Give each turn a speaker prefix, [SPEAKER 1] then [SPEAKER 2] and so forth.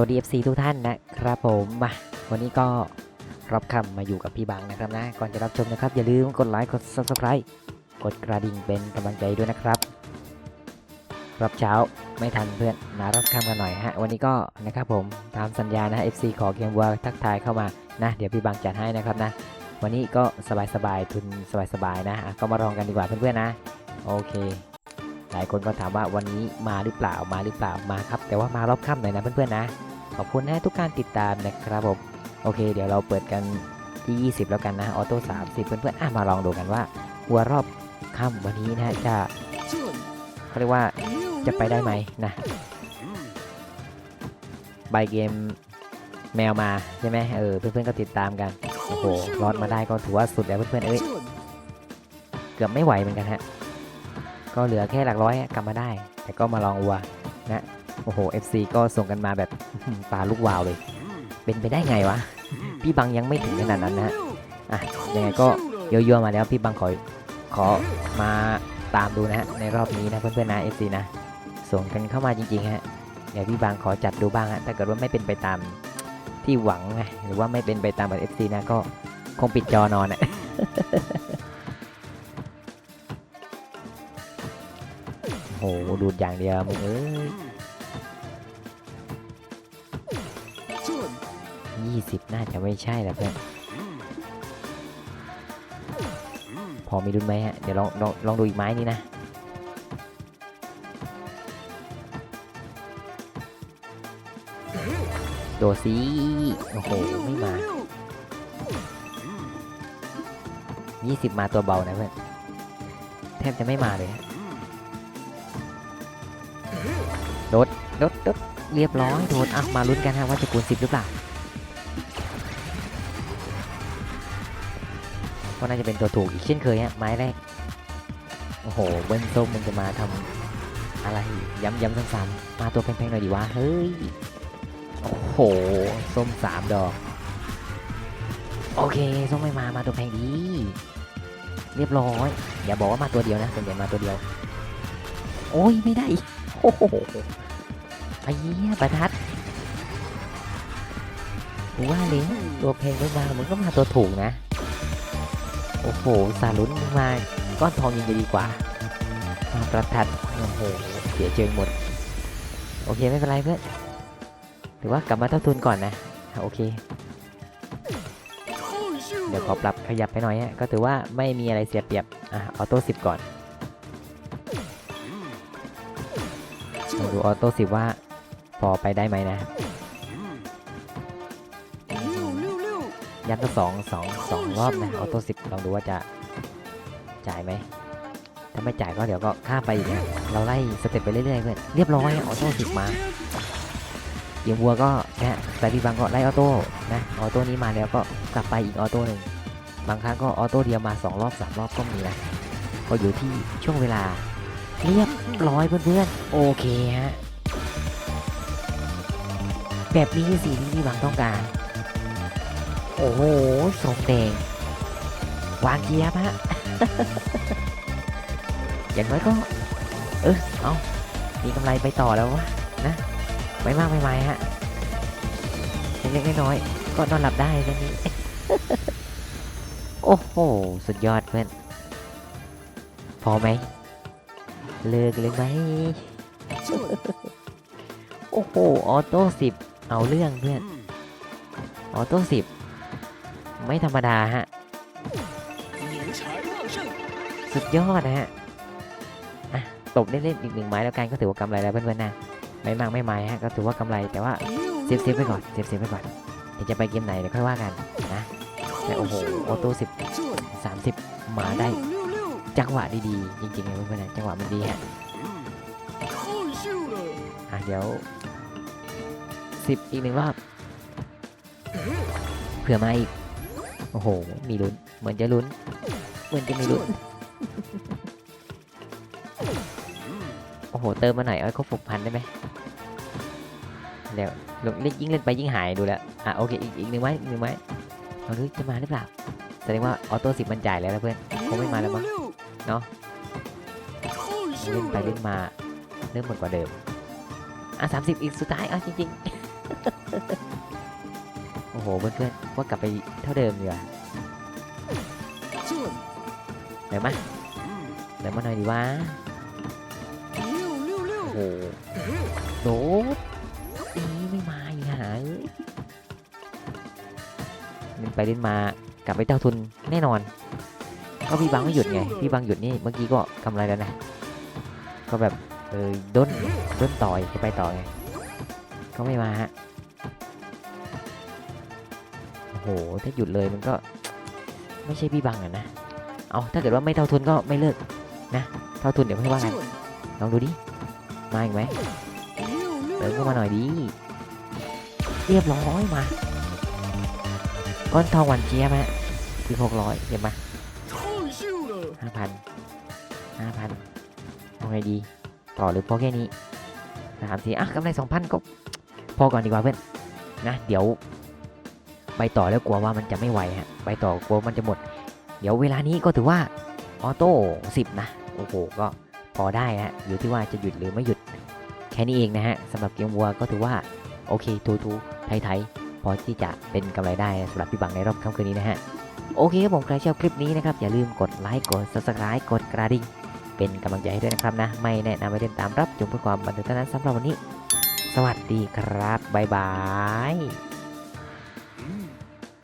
[SPEAKER 1] วัสดี FC ทุกท่านนะครับผมมาวันนี้ก็รับคำมาอยู่กับพี่บังนะครับนะ ก่อนจะรับชมนะครับ อย่าลืมกดไลค์กด Subscribe กดกระดิ่งเป็นกำลังใจด้วยนะครับ รับเช้าไม่ทันเพื่อนมารับคำกันหน่อยฮะ วันนี้ก็นะครับผมตามสัญญานะ FC ขอเกมวัวทักทายเข้ามานะ เดี๋ยวพี่บังจัดให้นะครับนะ วันนี้ก็สบายๆทุนสบายๆนะอะก็มาลองกันดีกว่าเพื่อนๆนะ โอเคหลายคนก็ถามว่าวันนี้มาหรือเปล่ามาหรือเปล่ามาครับ แต่ว่ามารอบค่ำหน่อยนะเพื่อนๆนะ ขอบคุณนะทุกการติดตามนะครับผม โอเค เดี๋ยวเราเปิดกันที่ 20 แล้วกันนะ ออโต้ 30 เพื่อนๆอะมาลองดูกันว่าวัวรอบค่ำวันนี้นะจะเขาเรียกว่าจะไปได้ไหมนะใบเกมแมวมาใช่ไหมเออเพื่อนๆก็ติดตามกันโอ้โหรอดมาได้ก็ถือว่าสุดแล้วเพื่อนๆเอ้ยเกือบไม่ไหวเหมือนกันฮะก็เหลือแค่หลักร้อยกลับมาได้ แต่ก็มาลองวัวนะโอ้โห FC ก็ส่งกันมาแบบ ตาลูกวาวเลย เป็นไปได้ไงวะ พี่บังยังไม่ถึงขนาดนั้นนะฮะอะยังไงก็ยั่วๆมาแล้วพี่บังขอขอมาตามดูนะฮะในรอบนี้นะเพื่อนๆนะ FC นะส่งกันเข้ามาจริงๆฮะเดี๋ยวพี่บังขอจัดดูบ้างฮะถ้าเกิดว่าไม่เป็นไปตามที่หวังไงหรือว่าไม่เป็นไปตามแบบ FC นะก็คงปิดจอนอนอะโอ้โหดูดอย่างเดียวมึงเอ้ย ยี่สิบน่าจะไม่ใช่แล้วเพื่อน พอมีดุนไหมฮะ เดี๋ยวลองลองลองดูอีกไม้นี้นะ โดดสีโอ้โห ไม่มา 20 มาตัวเบานะเพื่อน แทบจะไม่มาเลยฮะโดดโดดโดด เรียบร้อยโดดอะมาลุ้นกันฮะว่าจะคูณ10 หรือเปล่าก็น่าจะเป็นตัวถูกอีกเช่นเคยฮะไม้แรกโอ้โหเบิ้ลส้มมันจะมาทำอะไรย้ำย้ำซ้ำๆมาตัวแพงๆหน่อยดีวะเฮ้ยโอ้โหส้มสามดอกโอเคส้มไม่มามาตัวแพงดี เรียบร้อยอย่าบอกว่ามาตัวเดียวนะส่วนใหญ่มาตัวเดียว โอ้ยไม่ได้โอ้โห อ้เหี้ยประทัดกูว่าเลยตัวเพลงไม่มามันก็มาตัวถูกนะ โอ้โหสารุนมาก้อนทองยังจะดีกว่ามาประทัดโอ้โหเสียเจิงหมด โอเคไม่เป็นไรเพื่อนถือว่ากลับมาเท่าทุนก่อนนะโอเค เดี๋ยวขอปรับขยับไปหน่อยฮะก็ถือว่าไม่มีอะไรเสียเปรียบอะออโต้สิบก่อนลองดูออโต้สิบว่า พอไปได้ไหมนะยัดตัวสองสองสองรอบนะออโต้สิบลองดูว่าจะจ่ายไหมถ้าไม่จ่ายก็เดี๋ยวก็ข้ามไปอีกนะเราไล่สเต็ปไปเรื่อยๆเพื่อนเรียบร้อยออโต้สิบมาเกียงวัวก็นะแต่พี่บางก็ไล่ออโต้นะออโต้นี้มาแล้วก็กลับไปอีกออโต้หนึ่งบางครั้งก็ออโต้เดียวมาสองรอบสามรอบก็มีนะก็อยู่ที่ช่วงเวลาเรียบร้อยเพื่อนๆโอเคฮะ แบบนี้คือสิ่งที่พี่บางต้องการ โอ้โหสมแดง วางเกียร์ฮะ อย่างน้อยก็ เออเอามีกำไรไปต่อแล้ววะนะ ไม่มากไม่ไม่ฮะ เล็กๆน้อยๆก็นอนหลับได้แค่นี้ โอ้โห สุดยอดเพื่อน พอไหม เลิกเลยไหม โอ้โห ออโต้สิบ เอาเรื่องเพื่อน ออโต้สิบ ไม่ธรรมดาฮะ สุดยอดนะฮะอะตบเล่นๆอีกหนึ่งไม้แล้วกันก็ถือว่ากำไรแล้วเพื่อนๆนะไม่มากไม่ไม้ฮะก็ถือว่ากำไรแต่ว่าเซฟเซฟไว้ก่อนเซฟเซฟไว้ก่อนเดี๋ยวจะไปเกมไหนเดี๋ยวค่อยว่ากันนะแต่โอ้โหออโต้สิบสามสิบมาได้ จังหวะดีๆจริงๆเลยเพื่อนๆนะจังหวะมันดีฮะอะเดี๋ยว สิบอีกหนึ่งรอบ เผื่อมาอีก โอ้โห มีลุ้น เหมือนจะลุ้น เหมือนจะมีลุ้น โอ้โห เติมมาหน่อยเอาให้ครบหกพันได้ไหมเดี๋ยวลงเล่นยิ่งเล่นไปยิ่งหายดูแล้ว อะโอเค อีกอีกหนึ่งไม้อีกหนึ่งไม้เราดูจะมาหรือเปล่า แสดงว่าออโต้สิบมันจ่ายแล้วนะเพื่อน คงไม่มาแล้วมั้งเล่นไปเล่นมาเริ่มหมดกว่าเดิม อะสามสิบอีกสุดท้ายอะจริง โอ้โหเพื่อนๆว่ากลับไปเท่าเดิมดีกว่าเดี๋ยวมาเดี๋ยวมาหน่อยดีวะโอ้โหโดดอีไม่มาอีหาเอ้ยเล่นไปเล่นมากลับไปเท่าทุนแน่นอน ก็พี่บังไม่หยุดไงพี่บังหยุดนี่เมื่อกี้ก็กำไรแล้วนะก็แบบเออด้นด้นต่อยจะไปต่อไงก็ไม่มาฮะ โอ้โห ถ้าหยุดเลยมันก็ไม่ใช่พี่บังอะนะ เอาถ้าเกิดว่าไม่เท่าทุนก็ไม่เลิกนะ เท่าทุนเดี๋ยวไม่ว่ากันลองดูดิ มาอีกไหมเติมเข้ามาหน่อยดิ เรียบร้อยมา ก้อนทองหวานเจี๊ยบฮะคือหกร้อยเห็นไหมห้าพันห้าพันเอาไงดี ต่อหรือพอแค่นี้สามสี่อะกำไรสองพันก็พอก่อนดีกว่าเพื่อนนะ เดี๋ยว ไปต่อแล้วกลัวว่ามันจะไม่ไหวฮะไปต่อกลัวมันจะหมด เดี๋ยวเวลานี้ก็ถือว่าออโต้สิบนะ โอ้โหก็พอได้ฮะอยู่ที่ว่าจะหยุดหรือไม่หยุด แค่นี้เองนะฮะสำหรับเกมวัวก็ถือว่าโอเคทูทูไทยไทยพอที่จะเป็นกำไรได้สำหรับพี่บังในรอบค่ำคืนนี้นะฮะโอเคครับผมใครชอบคลิปนี้นะครับอย่าลืมกดไลค์กด subscribe กดกระดิ่งเป็นกำลังใจให้ด้วยนะครับนะ ไม่แนะนำให้เดินตามรับชมเพื่อความบันเทิงเท่านั้นสำหรับวันนี้ สวัสดีครับบ๊ายบาย